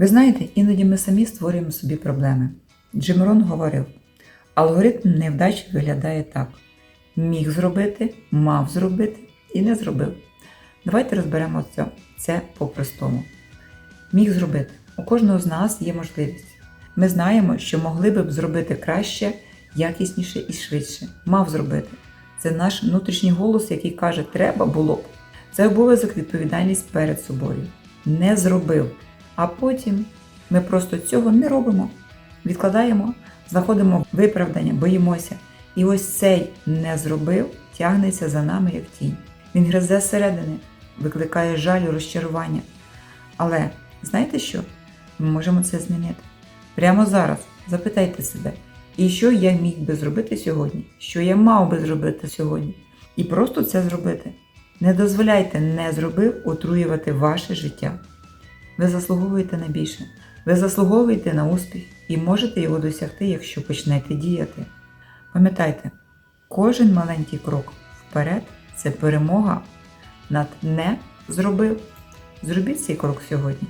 Ви знаєте, іноді ми самі створюємо собі проблеми. Джим Рон говорив: алгоритм невдач виглядає так: міг зробити, мав зробити і не зробив. Давайте розберемо це, це по-простому. Міг зробити. У кожного з нас є можливість. Ми знаємо, що могли б зробити краще, якісніше і швидше. Мав зробити. Це наш внутрішній голос, який каже, треба було б. Це обов'язок відповідальність перед собою. Не зробив. А потім ми просто цього не робимо. Відкладаємо, знаходимо виправдання, боїмося. І ось цей не зробив тягнеться за нами як тінь. Він гризе зсередини, викликає жаль розчарування. Але знаєте що? Ми можемо це змінити. Прямо зараз запитайте себе, і що я міг би зробити сьогодні, що я мав би зробити сьогодні. І просто це зробити. Не дозволяйте не зробив отруювати ваше життя. Ви заслуговуєте на більше. Ви заслуговуєте на успіх і можете його досягти, якщо почнете діяти. Пам'ятайте, кожен маленький крок вперед це перемога над не зробив. Зробіть цей крок сьогодні.